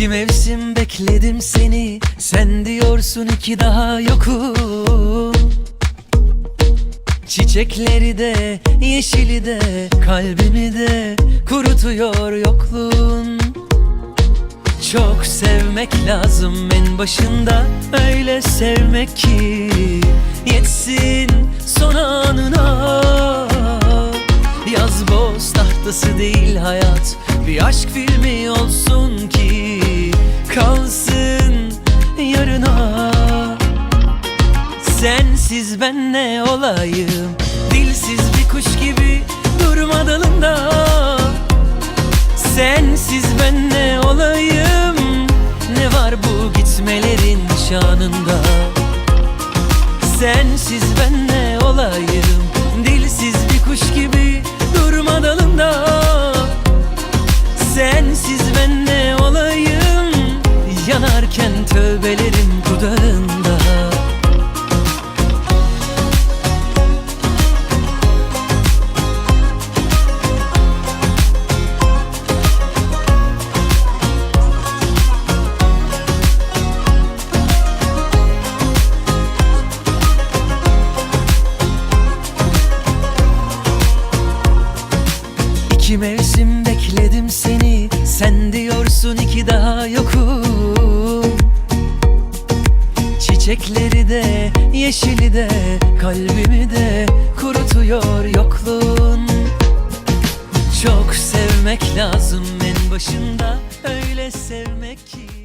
İki mevsim bekledim seni. Sen diyorsun iki daha yokum. Çiçekleri de yeşili de Kalbimi de kurutuyor yokluğun. Çok sevmek lazım en başında Öyle sevmek ki Yetsin son anına. Yaz boz tahtası değil hayat Bir aşk filmi olsun ki Kalsın yarına. Sensiz ben ne olayım? Dilsiz bir kuş gibi durma dalında Sensiz ben ne olayım? Ne var bu gitmelerin şanında? Sensiz ben ne olayım? Dilsiz bir kuş gibi durma dalında Sensiz ben ne Yanarken tövbelerim dudağında. İki mevsim bekledim seni. Sen diyorsun iki Çiçekleri de yeşili de Kalbimi de kurutuyor yokluğun. Çok sevmek lazım en başında Öyle sevmek ki